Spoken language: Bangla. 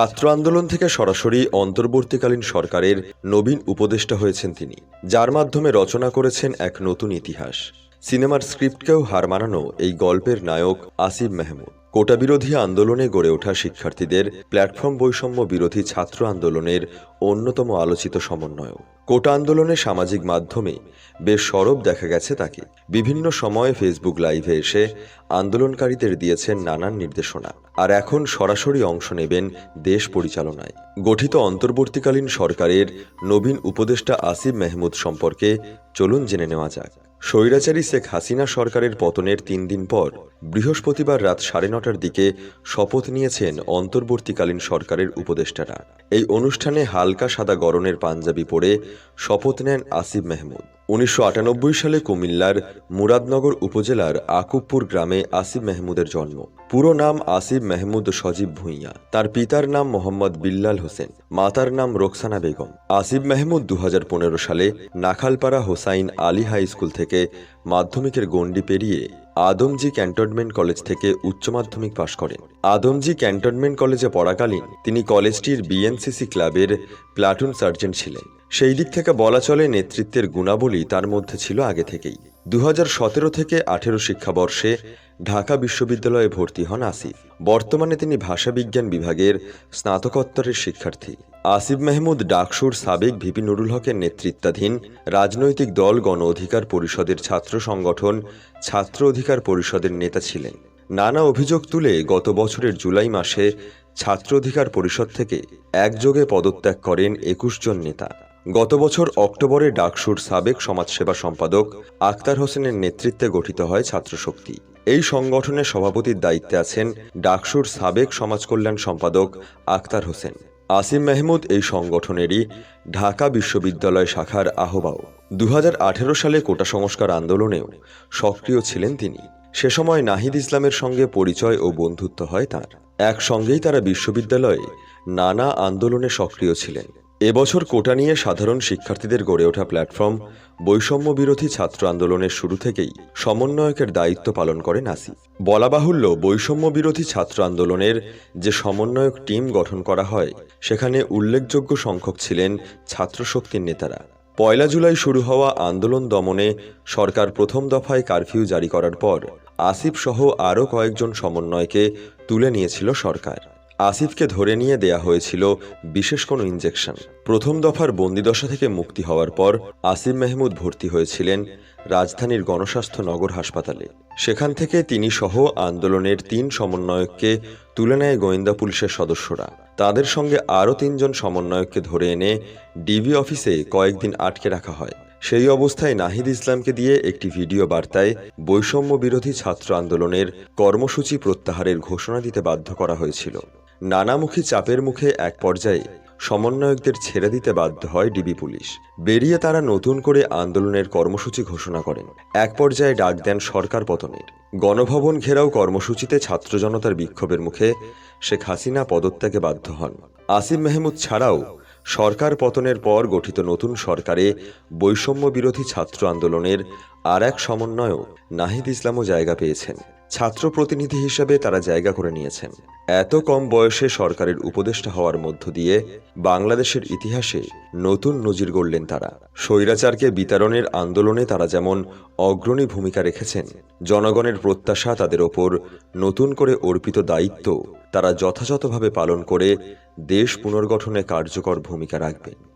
ছাত্র আন্দোলন থেকে সরাসরি অন্তর্বর্তীকালীন সরকারের নবীন উপদেষ্টা হয়েছেন তিনি, যার মাধ্যমে রচনা করেছেন এক নতুন ইতিহাস। সিনেমার স্ক্রিপ্টকেও হার মানানো এই গল্পের নায়ক আসিফ মেহমুদ। কোটা বিরোধী আন্দোলনে গড়ে ওঠা শিক্ষার্থীদের প্ল্যাটফর্ম বৈষম্য বিরোধী ছাত্র আন্দোলনের অন্যতম আলোচিত সমন্বয়ক। কোটা আন্দোলনে সামাজিক মাধ্যমে বেশ সরব দেখা গেছে তাকে। বিভিন্ন সময়ে ফেসবুক লাইভে এসে আন্দোলনকারীদের দিয়েছেন নানান নির্দেশনা। আর এখন সরাসরি অংশ নেবেন দেশ পরিচালনায়। গঠিত অন্তর্বর্তীকালীন সরকারের নবীন উপদেষ্টা আসিফ মেহমুদ সম্পর্কে চলুন জেনে নেওয়া যাক। স্বৈরাচারী শেখ হাসিনা সরকারের পতনের তিন দিন পর বৃহস্পতিবার রাত সাড়ে নটার দিকে শপথ নিয়েছেন অন্তর্বর্তীকালীন সরকারের উপদেষ্টারা। এই অনুষ্ঠানে হালকা সাদা গরনের পাঞ্জাবি পরে শপথ নেন আসিফ মেহমুদ। উনিশশো আটানব্বই সালে কুমিল্লার মুরাদনগর উপজেলার আকুবপুর গ্রামে আসিফ মেহমুদের জন্ম। পুরো নাম আসিফ মেহমুদ সজীব ভূঁইয়া। তার পিতার নাম মোহাম্মদ বিল্লাল হোসেন, মাতার নাম রোকসানা বেগম। আসিফ মেহমুদ দু হাজার পনেরো সালে নাখালপাড়া হোসাইন আলী হাই স্কুল থেকে মাধ্যমিকের গণ্ডি পেরিয়ে আদমজি ক্যান্টনমেন্ট কলেজ থেকে উচ্চ মাধ্যমিক পাশ করেন। আদমজি ক্যান্টনমেন্ট কলেজে পড়াকালীন তিনি কলেজটির বিএনসিসি ক্লাবের প্লাটুন সার্জেন্ট ছিলেন। সেই দিক থেকে বলা চলে নেতৃত্বের গুণাবলী তার মধ্যে ছিল আগে থেকেই। দু হাজার সতেরো থেকে আঠেরো শিক্ষাবর্ষে ঢাকা বিশ্ববিদ্যালয়ে ভর্তি হন আসিফ। বর্তমানে তিনি ভাষাবিজ্ঞান বিভাগের স্নাতকোত্তরের শিক্ষার্থী। আসিফ মেহমুদ, ডাকসুর সাবেক ভিপি নুরুল হকের নেতৃত্বাধীন রাজনৈতিক দল গণ অধিকার পরিষদের ছাত্র সংগঠন, ছাত্র অধিকার পরিষদের নেতা ছিলেন। নানা অভিযোগ তুলে গত বছরের জুলাই মাসে ছাত্র অধিকার পরিষদ থেকে একযোগে পদত্যাগ করেন একুশ জন নেতা। গত বছর অক্টোবরে ডাকসুর সাবেক সমাজসেবা সম্পাদক আক্তার হোসেনের নেতৃত্বে গঠিত হয় ছাত্রশক্তি এই সংগঠনের সভাপতির দায়িত্বে আছেন ডাকসুর সাবেক সমাজ কল্যাণ সম্পাদক আক্তার হোসেন। আসিম মেহমুদ এই সংগঠনেরই ঢাকা বিশ্ববিদ্যালয় শাখার আহ্বায়ক। দু হাজার আঠেরো সালে কোটা সংস্কার আন্দোলনেও সক্রিয় ছিলেন তিনি। সে সময় নাহিদ ইসলামের সঙ্গে পরিচয় ও বন্ধুত্ব হয় তাঁর। একসঙ্গেই তারা বিশ্ববিদ্যালয়ে নানা আন্দোলনে সক্রিয় ছিলেন। এবছর কোটা নিয়ে সাধারণ শিক্ষার্থীদের গড়ে ওঠা প্ল্যাটফর্ম বৈষম্য বিরোধী ছাত্র আন্দোলনের শুরু থেকেই সমন্বয়কের দায়িত্ব পালন করে নাসি বলা বাহুল্য বৈষম্য বিরোধী ছাত্র আন্দোলনের যে সমন্বয়ক টিম গঠন করা হয়, সেখানে উল্লেখযোগ্য সংখ্যক ছিলেন ছাত্রশক্তির নেতারা। পয়লা জুলাই শুরু হওয়া আন্দোলন দমনে সরকার প্রথম দফায় কারফিউ জারি করার পর আসিফ সহ আরও কয়েকজন সমন্বয়কে তুলে নিয়েছিল সরকার। আসিফকে ধরে নিয়ে দেয়া হয়েছিল বিশেষ কোনো ইঞ্জেকশন প্রথম দফার বন্দিদশা থেকে মুক্তি হওয়ার পর আসিফ মেহমুদ ভর্তি হয়েছিলেন রাজধানীর গণস্বাস্থ্য নগর হাসপাতালে। সেখান থেকে তিনি সহ আন্দোলনের তিন সমন্বয়ককে তুলে নেয় গোয়েন্দা পুলিশের সদস্যরা। তাদের সঙ্গে আরও তিনজন সমন্বয়ককে ধরে এনে ডিবি অফিসে কয়েকদিন আটকে রাখা হয়। সেই অবস্থায় নাহিদ ইসলামকে দিয়ে একটি ভিডিও বার্তায় বৈষম্য বিরোধী ছাত্র আন্দোলনের কর্মসূচি প্রত্যাহারের ঘোষণা দিতে বাধ্য করা হয়েছিল। নানামুখী চাপের মুখে এক পর্যায়ে সমন্বয়কদের ছেড়ে দিতে বাধ্য হয় ডিবি পুলিশ। বেরিয়ে তারা নতুন করে আন্দোলনের কর্মসূচি ঘোষণা করেন। এক পর্যায়ে ডাক দেন সরকার পতনের। গণভবন ঘেরাও কর্মসূচিতে ছাত্র জনতার বিক্ষোভের মুখে শেখ হাসিনা পদত্যাগে বাধ্য হন। আসিম মেহমুদ ছাড়াও সরকার পতনের পর গঠিত নতুন সরকারে বৈষম্য বিরোধী ছাত্র আন্দোলনের আর এক সমন্বয়ক নাহিদ ইসলামও জায়গা পেয়েছেন। ছাত্র প্রতিনিধি হিসেবে তারা জায়গা করে নিয়েছেন। এত কম বয়সে সরকারের উপদেষ্টা হওয়ার মধ্য দিয়ে বাংলাদেশের ইতিহাসে নতুন নজির গড়লেন তারা। স্বৈরাচারকে বিতারণের আন্দোলনে তারা যেমন অগ্রণী ভূমিকা রেখেছেন, জনগণের প্রত্যাশা তাদের ওপর নতুন করে অর্পিত দায়িত্ব তারা যথাযথভাবে পালন করে দেশ পুনর্গঠনে কার্যকর ভূমিকা রাখবেন।